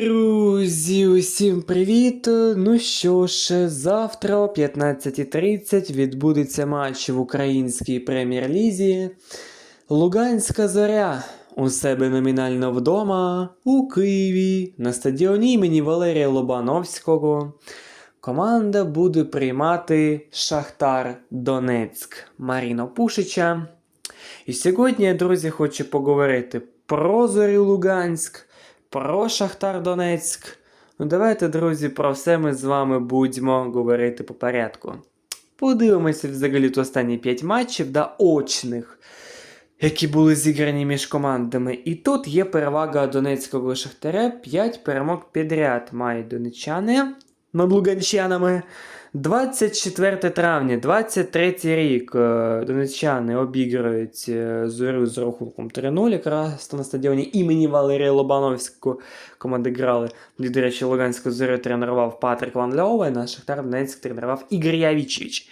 Друзі, усім привіт! Ну що ж, завтра о 15.30 відбудеться матч в українській прем'єр-лізі. Луганська зоря у себе номінально вдома у Києві на стадіоні імені Валерія Лобановського. Команда буде приймати Шахтар Донецьк Маріно Пушича. І сьогодні, я, друзі, хочу поговорити про Зорю Луганськ, про Шахтар Донецьк. Ну, давайте, друзі, про все ми з вами будемо говорити по порядку. Подивимося взагалі то останні 5 матчів да, очних, які були зіграні між командами. І тут є перевага Донецького Шахтаря. 5 перемог підряд мають донечани над луганчанами. 24 травня, 23 рік е, донеччани обіграють е, зорю з рахунком 3-0, якраз на стадіоні імені Валерія Лобановського команди грали. До речі, Луганську зорю тренував Патрик Ван Льовен, а Шахтар Донецьк тренував Ігор Явічевич.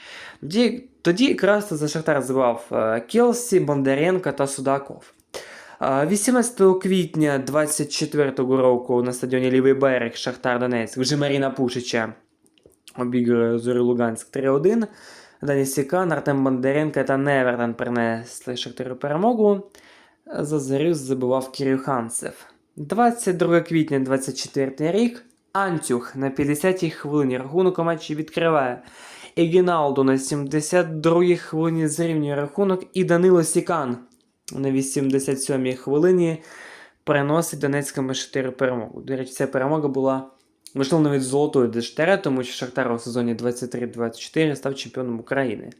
Тоді, якраз за Шахтар забивав е, Келсі, Бондаренко та Судаков. 18 квітня 24 року на стадіоні Лівий берег Шахтар Донецьк вже Маріна Пушича обігрує Зорю Луганськ 3-1. Дані Сікан, Артем Бондаренко та Невертон принесли Шахтарю перемогу. За Зорю забивав Кирил Ханцев. 22 квітня 24 рік. Антюх на 50-й хвилині рахунок у матчі відкриває. Егіналду на 72-й хвилині зрівнює рахунок і Данило Сікан на 87-й хвилині приносить Донецькому Шахтарю перемогу. До речі, ця перемога була можливо навіть золотою для Шахтаря, тому що Шахтар у сезоні 23-24 став чемпіоном України.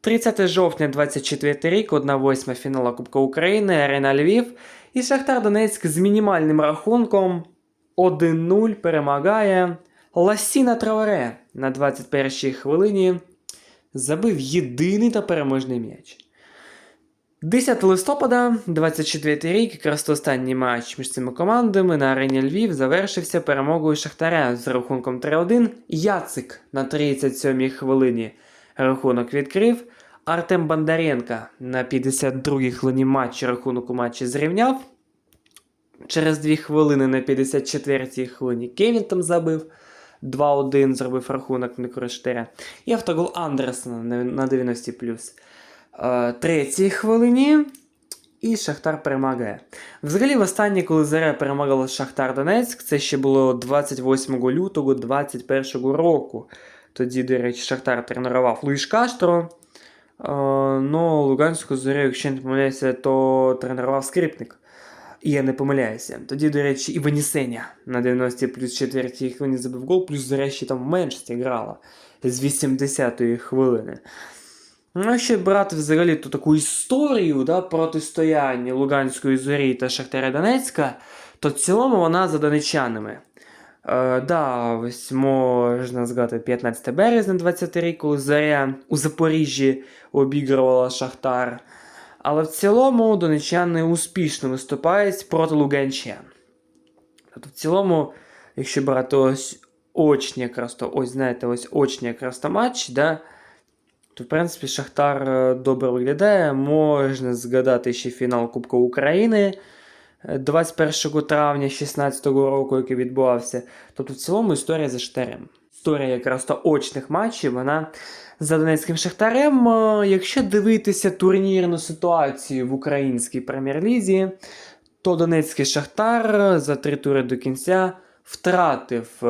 30 жовтня 24 рік, 1-8 фінала Кубка України, Арена Львів. І Шахтар Донецьк з мінімальним рахунком 1-0 перемагає Ласіна Траоре на 21-й хвилині. Забив єдиний та переможний м'яч. 10 листопада, 24 рік, якраз останній матч між цими командами на арені Львів завершився перемогою Шахтаря з рахунком 3-1. Яцик на 37-й хвилині рахунок відкрив. Артем Бондаренко на 52-й хвилині матчу рахунок у матчі зрівняв. Через 2 хвилини на 54-й хвилині Кевін там забив. 2-1 зробив рахунок на І автогол Андерсона на на 90 плюс. Е, третій хвилині. І Шахтар перемагає. Взагалі, востаннє, коли Заря перемагала Шахтар Донецьк, це ще було 28 лютого 2021 року. Тоді, до речі, Шахтар тренував Луїш Каштро. Е, ну, Луганську зорю, якщо не помиляюся, то тренував скрипник. І я не помиляюся. Тоді, до речі, і Венісеня на 90 плюс 4 хвилині забив гол, плюс Заря ще там в меншості грала з 80-ї хвилини. Ну, якщо брати взагалі ту таку історію да, протистояння Луганської зорі та Шахтаря Донецька, то в цілому вона за донечанами. Е, да, ось можна згадати 15 березня 20 рік, коли Заря у Запоріжжі обігрувала Шахтар. Але в цілому донечани успішно виступають проти луганчан. Тобто, в цілому, якщо брати ось очні якраз то, ось знаєте, ось очні якраз то матч, да, то, в принципі, Шахтар е, добре виглядає. Можна згадати ще фінал Кубка України е, 21 травня 2016 року, який відбувався. Тобто, в цілому історія за Шахтарем. Історія якраз то очних матчів, вона за Донецьким Шахтарем. Е, Якщо дивитися турнірну ситуацію в українській прем'єр-лізі, то Донецький Шахтар за три тури до кінця втратив е,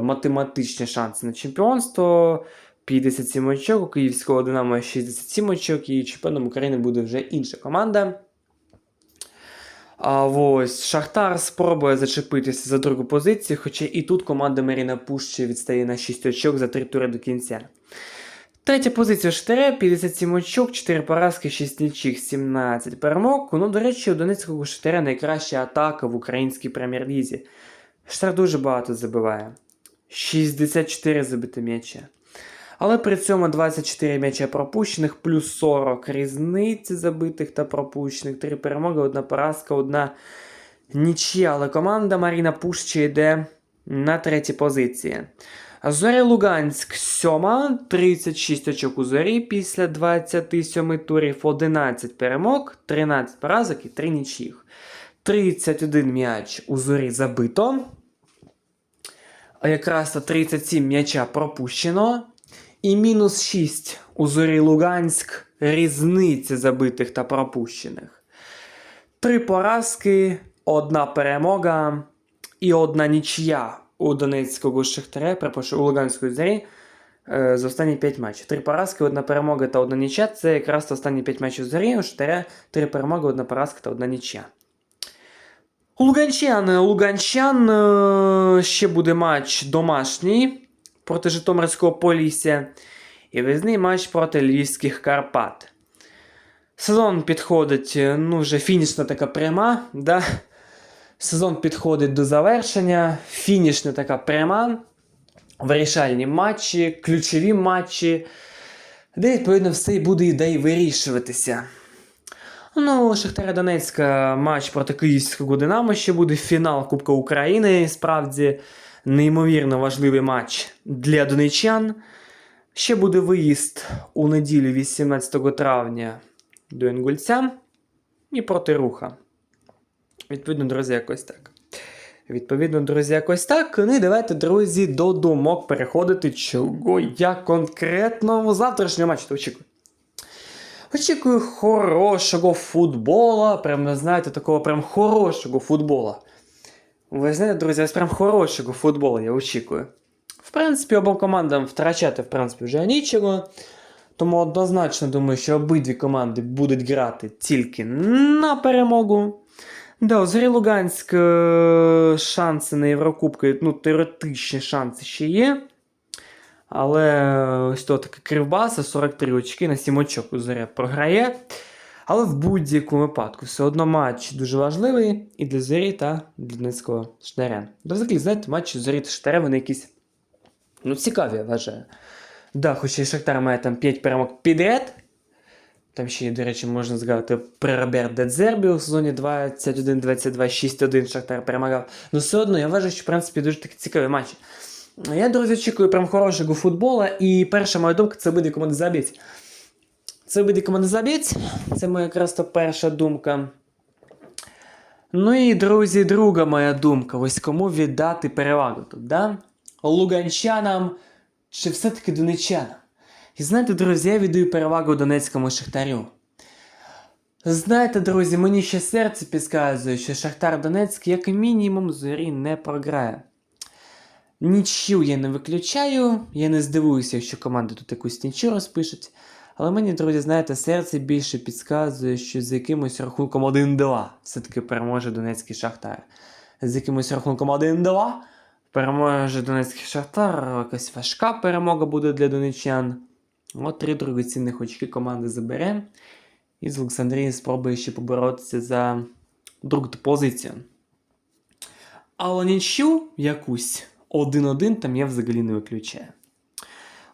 математичні шанси на чемпіонство. 57 очок, у Київського Динамо 67 очок, і чемпіоном України буде вже інша команда. А ось Шахтар спробує зачепитися за другу позицію, хоча і тут команда Маріна Пущі відстає на 6 очок за 3 тури до кінця. Третя позиція Шахтаря, 57 очок, 4 поразки, 6 нічих, 17 перемог. Ну, до речі, у Донецького Шахтаря найкраща атака в українській прем'єр-лізі. Шахтар дуже багато забиває. 64 забити м'яча. Але при цьому 24 м'яча пропущених, плюс 40 різниці забитих та пропущених, 3 перемоги, одна поразка, одна нічия. Але команда Маріна Пущі йде на третій позиції. Зоря Луганськ 7, 36 очок у зорі після 27 турів, 11 перемог, 13 поразок і 3 нічих. 31 м'яч у зорі забито. якраз то 37 м'яча пропущено. І мінус 6 у зорі Луганськ різниця забитих та пропущених. Три поразки, одна перемога і одна нічия у Донецького Шахтаря, перепрошую, у Луганської зорі е, за останні 5 матчів. Три поразки, одна перемога та одна нічия. Це якраз останні 5 матчів зорі. У Шахтаря три перемоги, одна поразка та одна нічия. Луганчан, Луганчан е, ще буде матч домашній проти Житомирського Полісся і виїзний матч проти Львівських Карпат. Сезон підходить, ну, вже фінішна така пряма, да? Сезон підходить до завершення, фінішна така пряма, вирішальні матчі, ключові матчі, де відповідно все і буде де й вирішуватися. Ну, Шахтаря Донецька матч проти Київського Динамо ще буде фінал Кубка України. Справді неймовірно важливий матч для донечан. Ще буде виїзд у неділю 18 травня до Інгульця і проти руха. Відповідно, друзі, якось так. Відповідно, друзі, якось так. Ну і давайте, друзі, до думок переходити, чого я конкретно у завтрашньому матчі очікую. Очікую хорошого футбола. Прям, знаєте, такого прям хорошого футбола. Ви знаєте, друзі, ось прям хорошого футболу я очікую. В принципі, обом командам втрачати, в принципі, вже нічого. Тому однозначно думаю, що обидві команди будуть грати тільки на перемогу. Да, у Луганськ е, шанси на Єврокубки, ну, теоретичні шанси ще є. Але ось то таке кривбаса, 43 очки на 7 очок у Зоря програє. Але в будь-якому випадку все одно матч дуже важливий і для Зорі та для Донецького Штаря. До взагалі, знаєте, матчі Зорі та Штаря, вони якісь ну, цікаві, я вважаю. Да, хоча і Шахтар має там 5 перемог підряд. Там ще, до речі, можна згадати про Роберт Дедзербі у сезоні 21-22, 6-1 Шахтар перемагав. Ну все одно, я вважаю, що в принципі дуже такі цікаві матчі. Я, друзі, очікую прям хорошого футболу, і перша моя думка це буде команда забіть. Це буде команда забіть. Це моя якраз то перша думка. Ну і, друзі, друга моя думка. Ось кому віддати перевагу тут, да? Луганчанам чи все-таки донечанам? І знаєте, друзі, я віддаю перевагу Донецькому Шахтарю. Знаєте, друзі, мені ще серце підказує, що Шахтар Донецьк як мінімум зорі не програє. Нічю я не виключаю, я не здивуюся, якщо команда тут якусь нічу розпишуть. Але мені, друзі, знаєте, серце більше підказує, що з якимось рахунком 1-2 все-таки переможе Донецький Шахтар. З якимось рахунком 1-2 переможе Донецький Шахтар, якась важка перемога буде для донечан. От три дорогоцінних очки команда забере. І з Олександрії спробує ще поборотися за другу позицію. Але нічю якусь 1-1 там я взагалі не виключаю.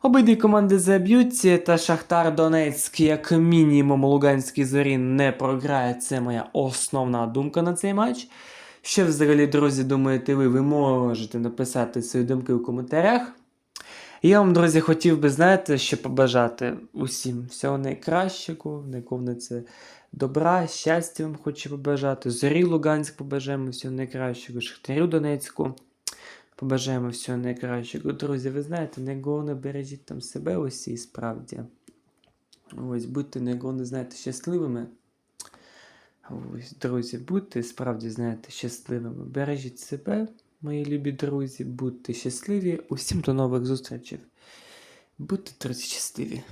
Обидві команди заб'ються, та Шахтар Донецьк, як мінімум, у Луганській зорі не програє. Це моя основна думка на цей матч. Що взагалі, друзі, думаєте ви? Ви можете написати свої думки у коментарях. Я вам, друзі, хотів би, знаєте, що побажати усім всього найкращого, найковне це добра, щастя вам хочу побажати. Зорі Луганськ побажаємо всього найкращого, Шахтарю Донецьку. Побажаємо всього найкращого. Друзі, ви знаєте, не бережіть там себе усі справді. Ось будьте не знаєте, щасливими. Ось, друзі, будьте справді, знаєте, щасливими. Бережіть себе, мої любі друзі, будьте щасливі. Усім до нових зустрічей. Будьте, друзі, щасливі.